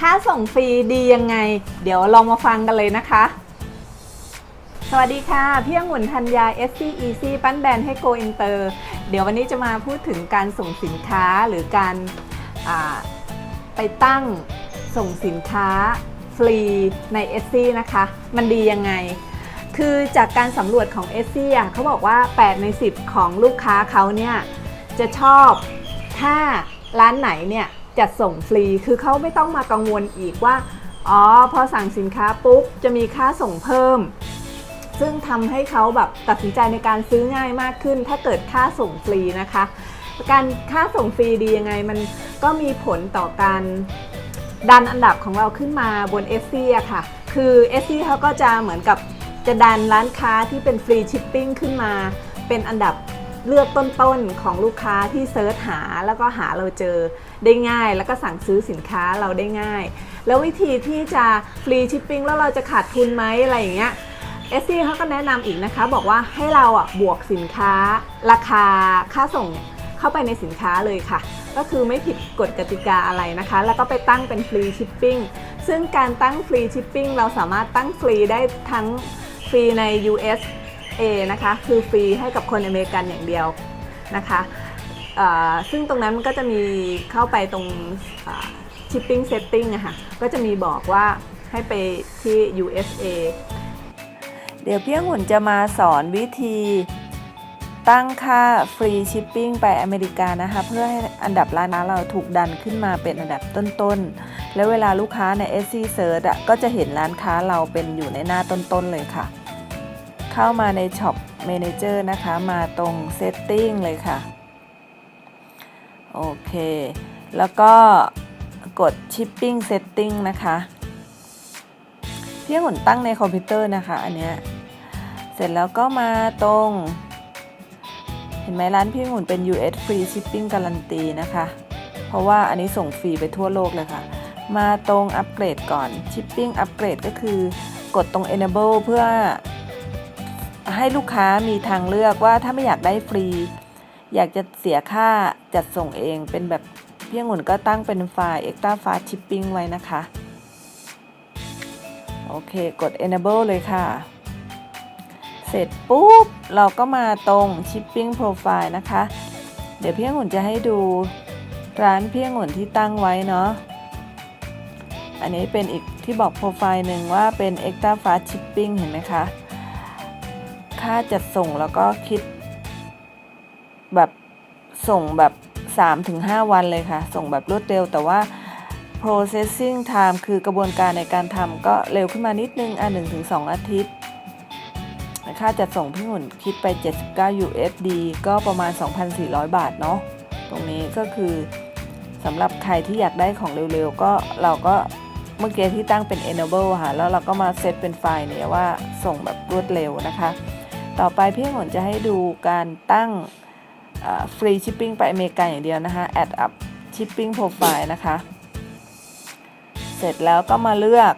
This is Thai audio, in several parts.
ค่าส่งฟรีดียังไง เดี๋ยวลองมาฟังกันเลยนะคะ สวัสดีค่ะ พี่องุ่นธัญญา SC Easy ปั้นแบรนด์ให้ Go Inter เดี๋ยววันนี้จะมาพูดถึงการส่งสินค้าหรือการไปตั้งส่งสินค้าฟรีใน SC นะคะ มันดียังไงคือจากการสำรวจของ SC อะเขาบอกว่า 8 ใน 10 ของลูกค้าเขาเนี่ยจะชอบถ้าร้านไหนเนี่ย จัดส่งฟรี คือเขาไม่ต้องมากังวลอีกว่า อ๋อ พอสั่งสินค้าปุ๊บ จะมีค่าส่งเพิ่ม ซึ่งทำให้เขาแบบตัดสินใจในการซื้อง่ายมากขึ้น ถ้าเกิดค่าส่งฟรีนะคะ การค่าส่งฟรีดียังไง มันก็มีผลต่อการดันอันดับของเราขึ้นมาบน s ออะค่ะ คือ s อเขาก็จะเหมือนกับจะดันร้านค้าที่เป็นฟรีชิปปิ้งขึ้นมา เป็นอันดับ เลือกต้นๆของลูกค้าที่เซิร์ชหาแล้วก็หาเราเจอได้ง่าย แล้วก็สั่งซื้อสินค้าเราได้ง่าย แล้ววิธีที่จะฟรีชิปปิ้งแล้วเราจะขาดทุนไหมอะไรอย่างเงี้ยเอสซี่เขาก็แนะนำอีกนะคะ บอกว่าให้เราอะบวกสินค้า ราคาค่าส่งเนี่ยเข้าไปในสินค้าเลยค่ะ ก็คือไม่ผิดกฎกติกาอะไรนะคะ แล้วก็ไปตั้งเป็นฟรีชิปปิ้งซึ่งการตั้งฟรีชิปปิ้งเราสามารถตั้งฟรีได้ทั้งฟรีใน USA นะคะคือฟรีให้กับคนอเมริกันอย่างเดียวนะคะซึ่งตรงนั้นมันก็จะมีเข้าไปตรงชิปปิ้งเซตติ้งอะค่ะก็จะมีบอกว่าให้ไปที่ USA เดี๋ยวพี่องุ่นจะมาสอนวิธีตั้งค่าฟรีชิปปิ้งไปอเมริกานะคะ เพื่อให้อันดับร้านค้าเราถูกดันขึ้นมาเป็นอันดับต้นๆ แล้วเวลาลูกค้าใน SC Search อะก็จะเห็นร้านค้าเราเป็นอยู่ในหน้าต้นๆเลยค่ะ เข้ามาใน Shop Manager นะคะ มาตรง Setting เลยค่ะ โอเค แล้วก็กด Shipping Setting นะคะพี่หุ่นตั้งในคอมพิวเตอร์นะคะ อันเนี้ย เสร็จแล้วก็มาตรง เห็นไหมร้านพี่หุ่นเป็น US Free Shipping การันตีนะคะ เพราะว่าอันนี้ส่งฟรีไปทั่วโลกเลยค่ะ มาตรงอัปเกรดก่อน Shipping Upgrade ก็คือกดตรง Enable เพื่อ ให้ลูกค้ามีทางเลือกว่าถ้าไม่อยากได้ฟรี อยากจะเสียค่าจัดส่งเองเป็นแบบพี่หุ่นก็ตั้งเป็นไฟล์ Extra Fast Shipping ไว้นะคะ โอเคกด enable เลยค่ะ เสร็จปุ๊บ เราก็มาตรง shipping profile นะคะ เดี๋ยวพี่องุ่นจะให้ดูร้านพี่องุ่นที่ตั้งไว้เนาะอันนี้เป็นอีกที่บอกโปรไฟล์หนึ่งว่าเป็น extra fast shipping เห็นไหมคะ ค่าจัดส่งแล้วก็คิด แบบส่งแบบ 3-5 วันเลยค่ะ ส่งแบบรวดเร็วแต่ว่า processing time คือกระบวนการในการทำก็เร็วขึ้นมานิดนึง อะ1ถึง2อาทิตย์ ค่าจัดส่งพี่หุ่นคิดไป 79 USD ก็ประมาณ 2,400 บาทเนาะ ตรงนี้ก็คือสำหรับใครที่อยากได้ของเร็วๆ ก็เราก็เมื่อกี้ที่ตั้งเป็น enable ค่ะ แล้วเราก็มาเซตเป็นไฟล์เนี่ยว่าส่งแบบรวดเร็วนะคะ ต่อไปพี่หนจะให้ดูการตั้งฟรีชิปปิ้งไปอเมริกาอย่างเดียวนะคะ add up shipping profile นะคะ เสร็จแล้วก็มาเลือก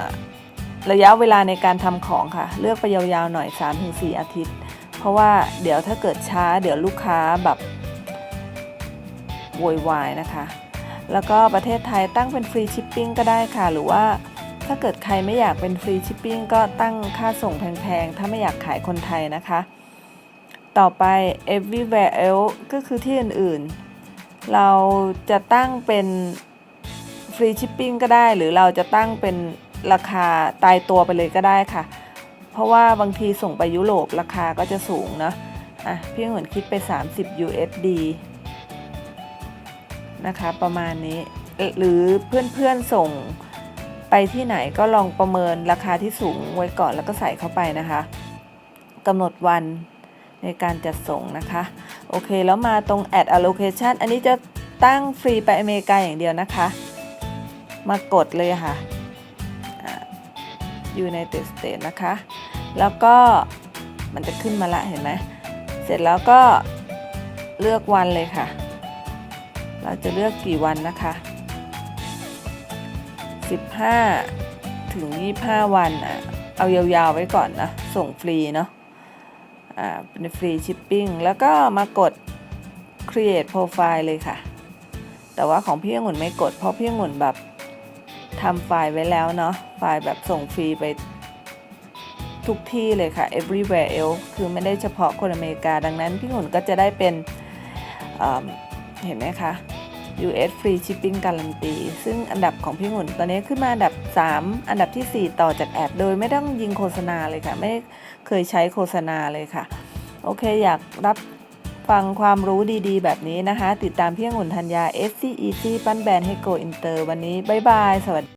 อะระยะเวลาในการทำของค่ะ เลือกไปยาวๆหน่อย 3-4 อาทิตย์ เพราะว่าเดี๋ยวถ้าเกิดช้า เดี๋ยวลูกค้าแบบโวยวายนะคะ แล้วก็ประเทศไทยตั้งเป็นฟรีชิปปิ้งก็ได้ค่ะ หรือว่า ถ้าเกิดใครไม่อยากเป็นฟรีชิปปิ้งก็ตั้งค่าส่งแพงๆ ถ้าไม่อยากขายคนไทยนะคะ ต่อไป everywhere else ก็คือที่อื่นๆ เราจะตั้งเป็นฟรีชิปปิ้งก็ได้ หรือเราจะตั้งเป็นราคาตายตัวไปเลยก็ได้ค่ะ เพราะว่าบางทีส่งไปยุโรปราคาก็จะสูงนะอะพี่เหมือนคิดไป 30 USD นะคะ ประมาณนี้หรือเพื่อนๆส่ง ไปที่ไหนก็ลองประเมินราคาที่สูงไว้ก่อนแล้วก็ใส่เข้าไปนะคะกำหนดวันในการจัดส่งนะคะ โอเค แล้วมาตรง add allocation อันนี้จะตั้งฟรีไปอเมริกาอย่างเดียวนะคะ มากดเลยค่ะอ่า United States นะคะ แล้วก็มันจะขึ้นมาละเห็นไหมเสร็จแล้วก็เลือกวันเลยค่ะ เราจะเลือกกี่วันนะคะ 15 ถึง 25 วันอะเอายาวๆไว้ก่อนนะ ส่งฟรีเนาะอ่าเป็นฟรีชิปปิ้งแล้วก็มากด create profile เลยค่ะ แต่ว่าของพี่องุ่นไม่กด เพราะพี่องุ่นแบบทำไฟล์ไว้แล้วเนาะไฟล์แบบส่งฟรีไปทุกที่เลยค่ะ everywhere else คือไม่ได้เฉพาะคนอเมริกา ดังนั้นพี่หนุนก็จะได้เป็นเอิ่มเห็นไหมคะ US Free Shipping การันตี ซึ่งอันดับของพี่หนุนตอนนี้ขึ้นมาอันดับ 3 อันดับทีสี่ 4 ต่อจากแอดโดยไม่ต้องยิงโฆษณาเลยค่ะ ไม่เคยใช้โฆษณาเลยค่ะ โอเคอยากรับฟังความรู้ดีๆ แบบนี้นะคะ ติดตามพี่หุ่นธัญญา SCEC ปั้นแบรนด์ให้โกอินเตอร์ วันนี้ บ๊ายบาย สวัสดี